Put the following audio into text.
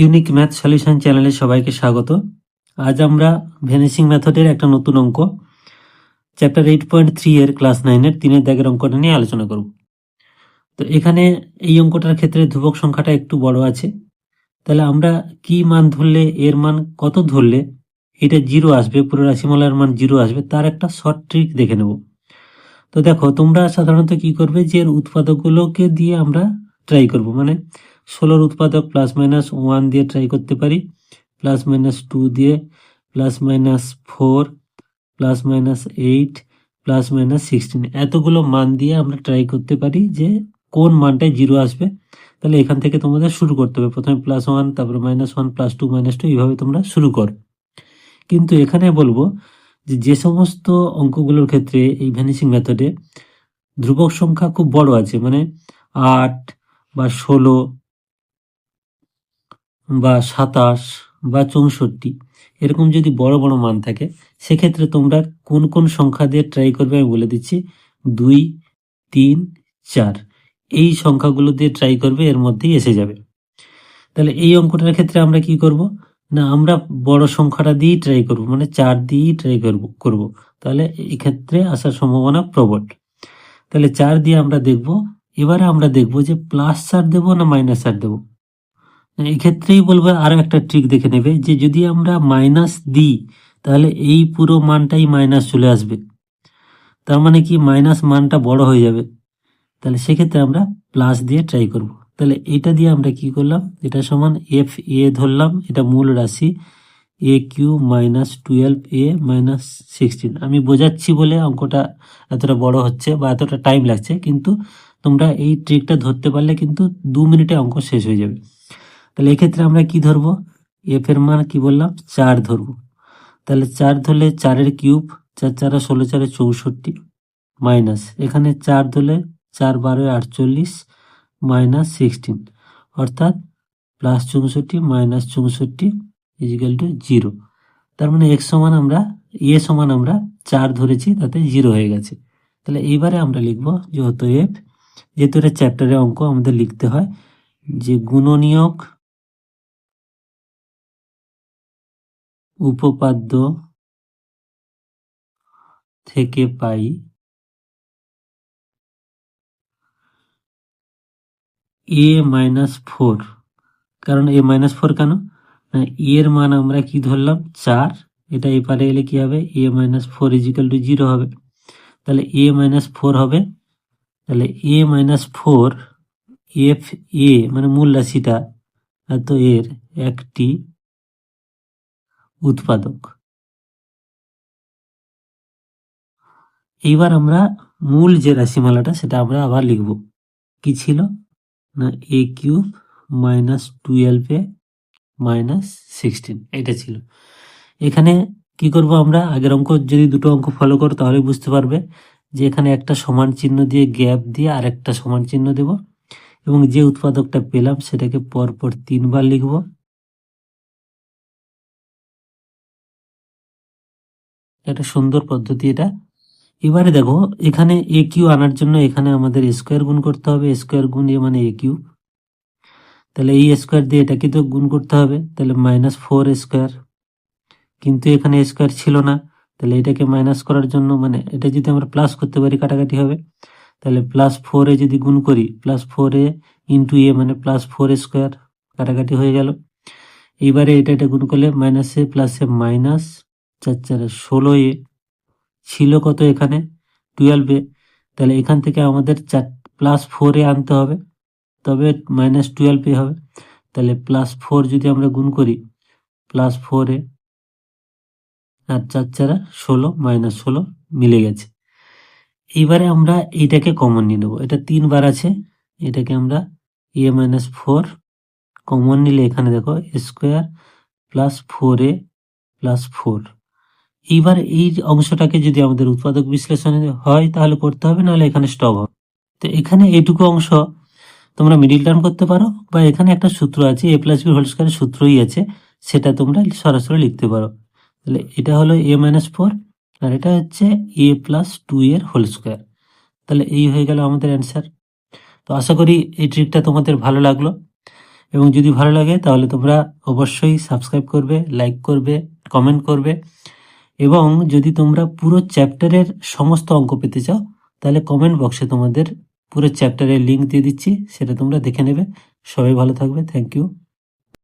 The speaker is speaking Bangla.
ইউনিক ম্যাথ সলিউশন চ্যানেলে সবাইকে স্বাগত। আজ আমরা ভেনিসিং মেথডের একটা নতুন অঙ্ক চ্যাপ্টার এইট পয়েন্ট থ্রি এর ক্লাস নাইনের তিনের দাগের অঙ্কটা নিয়ে আলোচনা করব। তো এখানে এই অঙ্কটার ক্ষেত্রে ধ্রুবক সংখ্যাটা একটু বড় আছে। তাহলে আমরা কি মান ধরলে, এর মান কত ধরলে, এটা জিরো আসবে, পুরো রাশিমালার মান জিরো আসবে, তার একটা শর্ট ট্রিক দেখে নেব। তো দেখো, তোমরা সাধারণত কি করবে, যে এর উৎপাদকগুলোকে দিয়ে আমরা ট্রাই করব। মানে ষোলোর উৎপাদক প্লাস মাইনাস ওয়ান দিয়ে ট্রাই করতে পারি। প্লাস মাইনাস টু দিয়ে plus minus four plus minus eight plus minus sixteen এতগুলো মান দিয়ে আমরা ট্রাই করতে পারি যে কোন মানটায় জিরো আসবে। তাহলে এখান থেকে তোমাদের শুরু করতে হবে। প্রথমে প্লাস ওয়ান তারপরে minus one plus two minus two এইভাবে তোমরা শুরু কর। কিন্তু এখানে বলব যে যে সমস্ত অঙ্কগুলোর ক্ষেত্রে এই ভ্যানিসিং মেথডে ধ্রুবক সংখ্যা খুব বড় আছে। মানে আট বা ষোলো বা সাতাশ বা চৌষট্টি, এরকম যদি বড় বড় মান থাকে, সেক্ষেত্রে তোমরা কোন কোন সংখ্যা দিয়ে ট্রাই করবে আমি বলে দিচ্ছি, দুই, তিন, চার। এই সংখ্যাগুলো দিয়ে ট্রাই করবে, এর মধ্যেই এসে যাবে। তাহলে এই অঙ্কটার ক্ষেত্রে আমরা কি করব? না, আমরা বড় সংখ্যাটা দিয়েই ট্রাই করব মানে চার দিয়েই ট্রাই করব করব। তাহলে এই ক্ষেত্রে আসার সম্ভাবনা প্রবল। তাহলে চার দিয়ে আমরা দেখব, এবারে আমরা দেখব যে প্লাস চার দেবো না মাইনাস চার দেবো? এই ক্ষেত্রেই বলব আরও একটা ট্রিক দেখে নেবে যে যদি আমরা মাইনাস দিই তাহলে এই পুরো মানটাই মাইনাস চলে আসবে। তার মানে কি মাইনাস মানটা বড় হয়ে যাবে। তাহলে সেক্ষেত্রে আমরা প্লাস দিয়ে ট্রাই করব। তাহলে এটা দিয়ে আমরা কি করলাম? এটা সমান এফ এ ধরলাম, এটা মূল রাশি a cube minus twelve a minus sixteen আমি বোঝাচ্ছি বলে অঙ্কটা এতটা বড় হচ্ছে বা এতটা টাইম লাগছে, কিন্তু তোমরা এই ট্রিকটা ধরতে পারলে কিন্তু দু মিনিটে অঙ্ক শেষ হয়ে যাবে। তাহলে এক্ষেত্রে আমরা কি ধরবো? এফ এর মান কি বললাম? চার ধরবো। তাহলে চার ধরলে চারের কিউব, চার চারা ষোলো চারে চৌষট্টি, মাইনাস। এখানে চার ধরলে চার বারো আটচল্লিশ, মাইনাস সিক্সটিন। অর্থাৎ প্লাস চৌষট্টি, মাইনাস চৌষট্টি ইজিক্যাল টু জিরো তার মানে এক্স সমান আমরা এ সমান আমরা চার ধরেছি, তাতে জিরো হয়ে গেছে। তাহলে এইবারে আমরা লিখব যে এফ যেহেতু এটা চ্যাপ্টারের অঙ্ক, আমাদের লিখতে হয় যে গুণনীয়ক উপপাদ্য থেকে পাই। এ মাইনাস ফোর। কারণ এ মাইনাস ফোর কেন? এর মান আমরা কি ধরলাম? চার। এটা এপারে এলে কি হবে? A minus four equal to zero হবে। তাহলে এ মাইনাস ফোর হবে। তাহলে a minus four f a মানে মূল রাশিটা, এত এর একটি উৎপাদক। এইবার আমরা মূল যে রাশিমালাটা, সেটা আমরা আবার লিখব। কি ছিল? না a cube minus twelve a minus sixteen এটা ছিল। এখানে কি করব আমরা? আগের অঙ্ক যদি দুটো অঙ্ক ফলো করো, তাহলে বুঝতে পারবে যে এখানে একটা সমান চিহ্ন দিয়ে গ্যাপ দিয়ে আর একটা সমান চিহ্ন দেব এবং যে উৎপাদকটা পেলাম, সেটাকে পরপর তিনবার লিখব। একটা সুন্দর পদ্ধতি এটা। এবারে দেখো, এখানে এ কিউ আনার জন্য এখানে আমাদের স্কোয়ার গুণ করতে হবে। স্কোয়ার গুণ এ মানে এ কিউ তাহলে এই স্কোয়ার দিয়ে এটাকে তো গুণ করতে হবে। তাহলে মাইনাস ফোর স্কোয়ার কিন্তু এখানে স্কোয়ার ছিল না। তাহলে এটাকে মাইনাস করার জন্য মানে এটা যদি আমরা প্লাস করতে পারি কাটাকাটি হবে। তাহলে প্লাস ফোরে যদি গুণ করি plus four a into a মানে প্লাস ফোর স্কোয়ার কাটাকাটি হয়ে গেল। এইবারে এটা এটা গুণ করলে মাইনাসে প্লাসে মাইনাস চার চারে এ ছিল কত এখানে? টুয়েলভে তাহলে এখান থেকে আমাদের চার প্লাস ফোরে আনতে হবে। তবে মাইনাস টুয়েলভে হবে। তাহলে প্লাস ফোর যদি আমরা গুণ করি প্লাস ফোরে আর চার চারা ষোলো মাইনাস ষোলো মিলে গেছে। এইবারে আমরা এইটাকে কমন নিয়ে নেব। এটা তিনবার আছে। এটাকে আমরা এ মাইনাস ফোর কমন নিলে এখানে দেখো square plus four a plus four এইবার এই অংশটাকে যদি আমাদের উৎপাদক বিশ্লেষণে হয়, তাহলে করতে হবে, নাহলে এখানে স্টপ হবে। তো এখানে এইটুকু অংশ তোমরা মিডিল টার্ম করতে পারো, বা এখানে একটা সূত্র আছে এ প্লাস বি হোল স্কোয়ারের সূত্রই আছে, সেটা তোমরা সরাসরি লিখতে পারো। তাহলে এটা হলো এ মাইনাস ফোর আর এটা হচ্ছে এ প্লাস টু এর হোল স্কোয়ার তাহলে এই হয়ে গেল আমাদের অ্যান্সার তো আশা করি এই ট্রিকটা তোমাদের ভালো লাগল। এবং যদি ভালো লাগে, তাহলে তোমরা অবশ্যই সাবস্ক্রাইব করবে লাইক করবে কমেন্ট করবে। এবং যদি তোমরা পুরো চ্যাপ্টারের সমস্ত অঙ্ক পেতে চাও, তাহলে কমেন্ট বক্সে তোমাদের পুরো চ্যাপ্টারের লিঙ্ক দিয়ে দিচ্ছি, সেটা তোমরা দেখে নেবে। সবাই ভালো থাকবে থ্যাংক ইউ